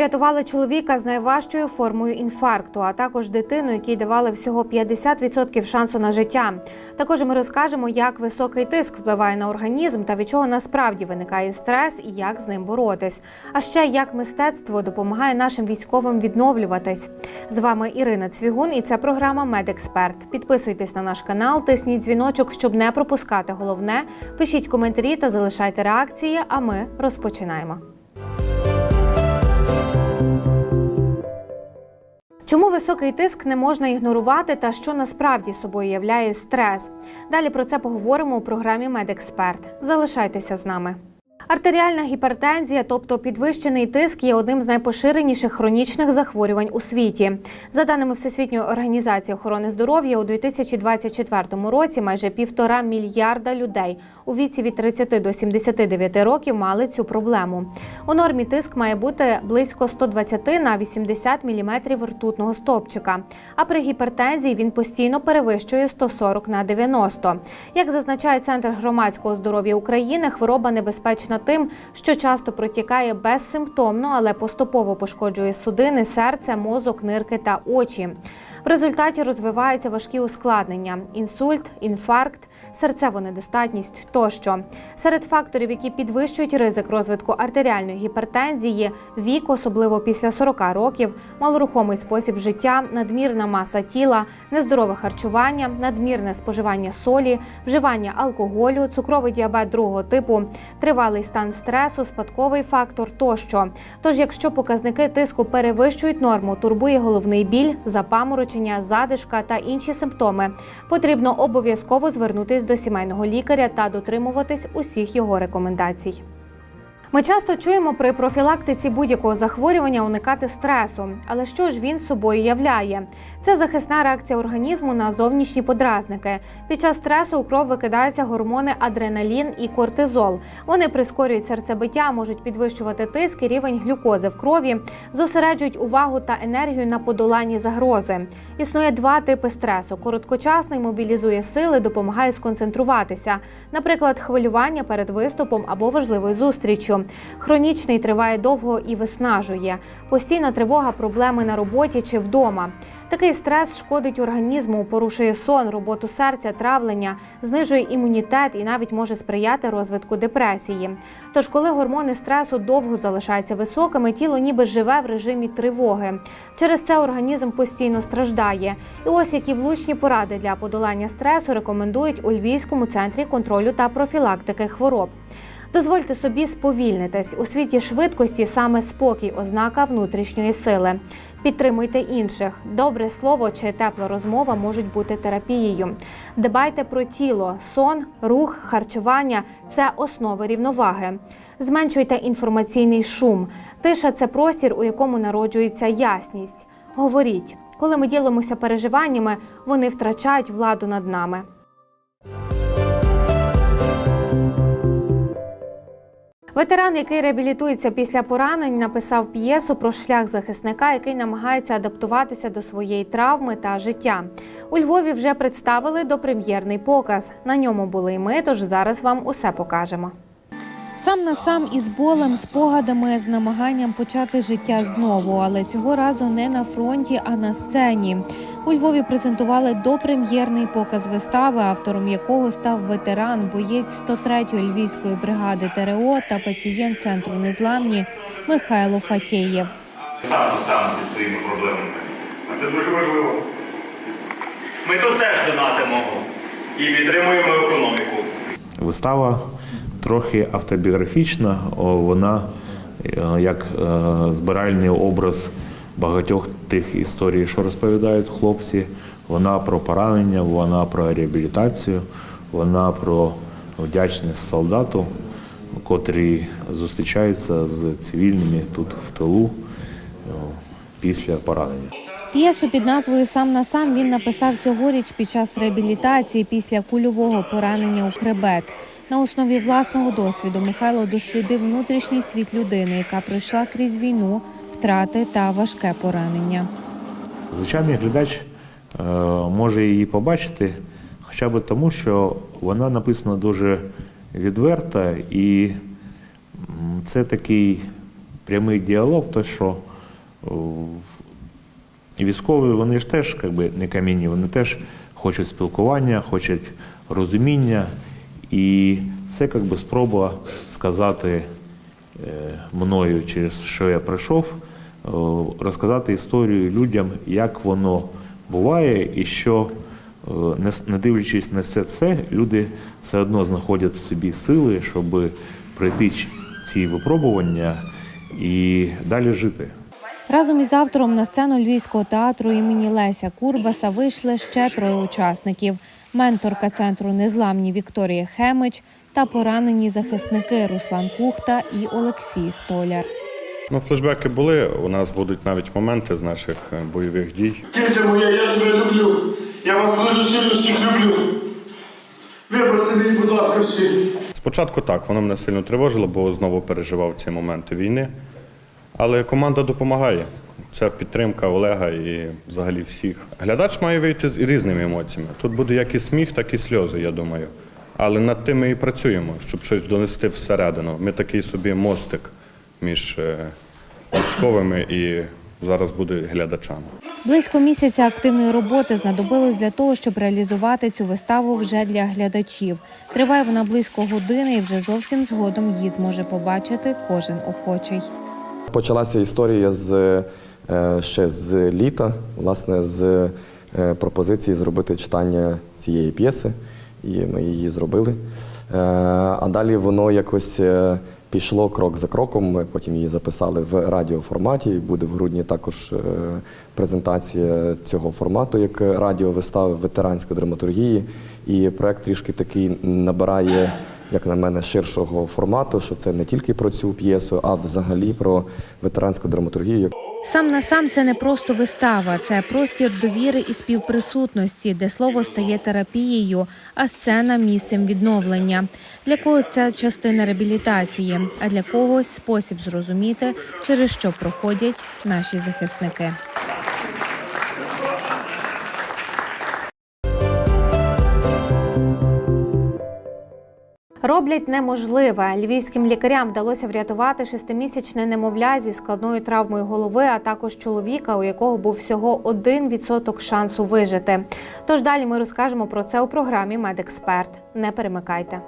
врятували чоловіка з найважчою формою інфаркту, а також дитину, якій давали всього 50% шансу на життя. Також ми розкажемо, як високий тиск впливає на організм та від чого насправді виникає стрес і як з ним боротись. А ще як мистецтво допомагає нашим військовим відновлюватись. З вами Ірина Цвігун, і це програма Медексперт. Підписуйтесь на наш канал, тисніть дзвіночок, щоб не пропускати головне. Пишіть коментарі та залишайте реакції. А ми розпочинаємо. Чому високий тиск не можна ігнорувати та що насправді собою являє стрес? Далі про це поговоримо у програмі Медексперт. Залишайтеся з нами. Артеріальна гіпертензія, тобто підвищений тиск, є одним з найпоширеніших хронічних захворювань у світі. За даними Всесвітньої організації охорони здоров'я, у 2024 році майже півтора мільярда людей у віці від 30 до 79 років мали цю проблему. У нормі тиск має бути близько 120 на 80 мм ртутного стовпчика. А при гіпертензії він постійно перевищує 140 на 90. Як зазначає Центр громадського здоров'я України, хвороба небезпечна тим, що часто протікає безсимптомно, але поступово пошкоджує судини, серце, мозок, нирки та очі. В результаті розвиваються важкі ускладнення: інсульт, інфаркт, серцева недостатність тощо. Серед факторів, які підвищують ризик розвитку артеріальної гіпертензії, вік, особливо після 40 років, малорухомий спосіб життя, надмірна маса тіла, нездорове харчування, надмірне споживання солі, вживання алкоголю, цукровий діабет другого типу, тривалий стан стресу, спадковий фактор тощо. Тож, якщо показники тиску перевищують норму, турбує головний біль, запаморочення, задишка та інші симптоми, потрібно обов'язково звернутись до сімейного лікаря та дотримуватись усіх його рекомендацій. Ми часто чуємо при профілактиці будь-якого захворювання уникати стресу. Але що ж він собою являє? Це захисна реакція організму на зовнішні подразники. Під час стресу у кров викидаються гормони адреналін і кортизол. Вони прискорюють серцебиття, можуть підвищувати тиск і рівень глюкози в крові, зосереджують увагу та енергію на подоланні загрози. Існує два типи стресу: короткочасний мобілізує сили, допомагає сконцентруватися, наприклад, хвилювання перед виступом або важливою зустріччю. Хронічний триває довго і виснажує. Постійна тривога, проблеми на роботі чи вдома. Такий стрес шкодить організму, порушує сон, роботу серця, травлення, знижує імунітет і навіть може сприяти розвитку депресії. Тож, коли гормони стресу довго залишаються високими, тіло ніби живе в режимі тривоги. Через це організм постійно страждає. І ось які влучні поради для подолання стресу рекомендують у Львівському центрі контролю та профілактики хвороб. Дозвольте собі сповільнитись у світі швидкості саме спокій, ознака внутрішньої сили. Підтримуйте інших. Добре слово чи тепла розмова можуть бути терапією. Дбайте про тіло, сон, рух, харчування це основи рівноваги. Зменшуйте інформаційний шум. Тиша це простір, у якому народжується ясність. Говоріть, коли ми ділимося переживаннями, вони втрачають владу над нами. Ветеран, який реабілітується після поранень, написав п'єсу про шлях захисника, який намагається адаптуватися до своєї травми та життя. У Львові вже представили допрем'єрний показ. На ньому були й ми, тож зараз вам усе покажемо. Сам на сам із болем, спогадами, з намаганням почати життя знову, але цього разу не на фронті, а на сцені. У Львові презентували допрем'єрний показ вистави, автором якого став ветеран, боєць 103-ї львівської бригади ТРО та пацієнт центру незламні Михайло Фатєєв. сам сам зі своїми проблемами. А це дуже важливо. Ми тут теж донатимо і підтримуємо економіку. Вистава трохи автобіографічна, вона е, як е, збиральний образ багатьох тих історій, що розповідають хлопці. Вона про поранення, вона про реабілітацію, вона про вдячність солдату, котрий зустрічається з цивільними тут в тилу після поранення. П'єсу під назвою Сам на сам він написав цьогоріч під час реабілітації після кульового поранення у хребет. На основі власного досвіду Михайло дослідив внутрішній світ людини, яка пройшла крізь війну, втрати та важке поранення. Звичайний глядач е, може її побачити, хоча б тому, що вона написана дуже відверто, і це такий прямий діалог, то що військові, вони ж теж якби, не камінні, вони теж хочуть спілкування, хочуть розуміння. І це якби, спроба сказати е, мною, через що я пройшов, е, розказати історію людям, як воно буває, і що, е, не дивлячись на все це, люди все одно знаходять в собі сили, щоб пройти ці випробування і далі жити. Разом із автором на сцену Львівського театру імені Леся Курбаса вийшли ще троє учасників: менторка центру Незламні Вікторія Хемич та поранені захисники Руслан Кухта і Олексій Столяр. Ну, флешбеки були. У нас будуть навіть моменти з наших е, бойових дій. Киця моя, я тебе люблю. Я вас дуже сильно всіх люблю. Вибачте мені, будь ласка, всі. Спочатку так, воно мене сильно тривожило, бо знову переживав ці моменти війни. Але команда допомагає. Це підтримка Олега і взагалі всіх. Глядач має вийти з різними емоціями. Тут буде як і сміх, так і сльози, я думаю. Але над тим ми і працюємо, щоб щось донести всередину. Ми такий собі мостик між е, військовими і зараз буде глядачами. Близько місяця активної роботи знадобилось для того, щоб реалізувати цю виставу вже для глядачів. Триває вона близько години, і вже зовсім згодом її зможе побачити кожен охочий. Почалася історія з е, ще з літа, власне, з е, пропозиції зробити читання цієї п'єси, і ми її зробили. Е, А далі воно якось е, пішло крок за кроком. Ми потім її записали в радіоформаті. Буде в грудні також е, презентація цього формату як радіовистави ветеранської драматургії. І проект трішки такий набирає як на мене, ширшого формату, що це не тільки про цю п'єсу, а взагалі про ветеранську драматургію. Сам на сам це не просто вистава, це простір довіри і співприсутності, де слово стає терапією, а сцена місцем відновлення. Для когось це частина реабілітації, а для когось спосіб зрозуміти, через що проходять наші захисники. Роблять неможливе. Львівським лікарям вдалося врятувати шестимісячне немовля зі складною травмою голови, а також чоловіка, у якого був всього 1% шансу вижити. Тож далі ми розкажемо про це у програмі Медексперт. Не перемикайте.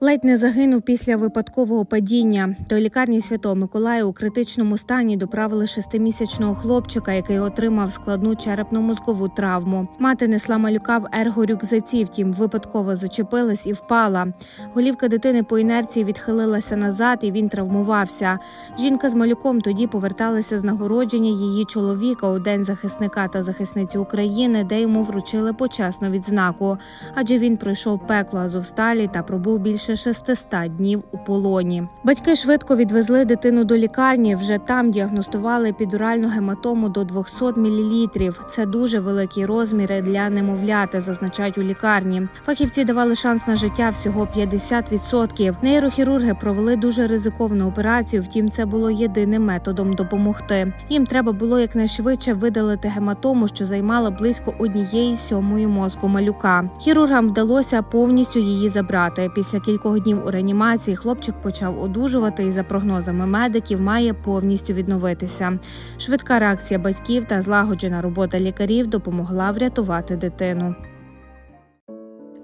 Ледь не загинув після випадкового падіння. До лікарні Святого Миколая у критичному стані доправили шестимісячного хлопчика, який отримав складну черепно-мозкову травму. Мати несла малюка в ергорюкзаці, втім випадково зачепилась і впала. Голівка дитини по інерції відхилилася назад, і він травмувався. Жінка з малюком тоді поверталася з нагородження її чоловіка у день захисника та захисниці України, де йому вручили почесну відзнаку. Адже він пройшов пекло Азовсталі та пробув більше 600 днів у полоні. Батьки швидко відвезли дитину до лікарні. Вже там діагностували підуральну гематому до 200 мл. Це дуже великі розміри для немовляти, зазначають у лікарні. Фахівці давали шанс на життя всього 50%. Нейрохірурги провели дуже ризиковану операцію. Втім, це було єдиним методом допомогти. Їм треба було якнайшвидше видалити гематому, що займала близько однієї сьомої мозку малюка. Хірургам вдалося повністю її забрати. Після кількох днів у реанімації хлопчик почав одужувати і, за прогнозами медиків, має повністю відновитися. Швидка реакція батьків та злагоджена робота лікарів допомогла врятувати дитину.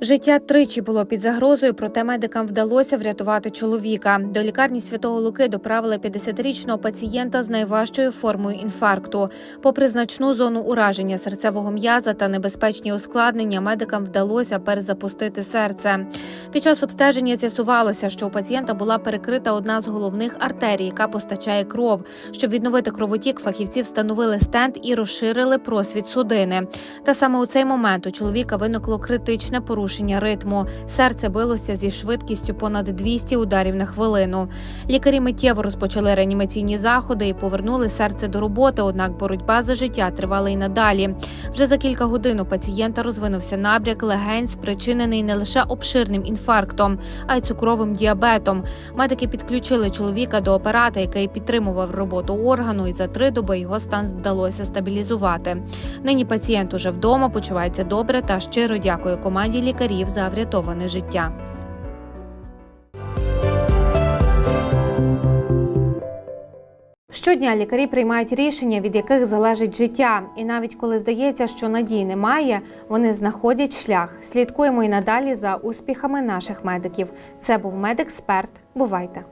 Життя тричі було під загрозою, проте медикам вдалося врятувати чоловіка. До лікарні Святого Луки доправили 50-річного пацієнта з найважчою формою інфаркту. Попри значну зону ураження серцевого м'яза та небезпечні ускладнення, медикам вдалося перезапустити серце. Під час обстеження з'ясувалося, що у пацієнта була перекрита одна з головних артерій, яка постачає кров. Щоб відновити кровотік, фахівці встановили стенд і розширили просвіт судини. Та саме у цей момент у чоловіка виникло критичне порушення ритму. Серце билося зі швидкістю понад 200 ударів на хвилину. Лікарі миттєво розпочали реанімаційні заходи і повернули серце до роботи. Однак боротьба за життя тривала й надалі. Вже за кілька годин у пацієнта розвинувся набряк легень, спричинений не лише обширним інфарктом, а й цукровим діабетом. Медики підключили чоловіка до апарата, який підтримував роботу органу, і за три доби його стан вдалося стабілізувати. Нині пацієнт уже вдома почувається добре та щиро дякує команді лікарів за врятоване життя. Щодня лікарі приймають рішення, від яких залежить життя, і навіть коли здається, що надії немає, вони знаходять шлях. Слідкуємо і надалі за успіхами наших медиків. Це був медексперт. Бувайте.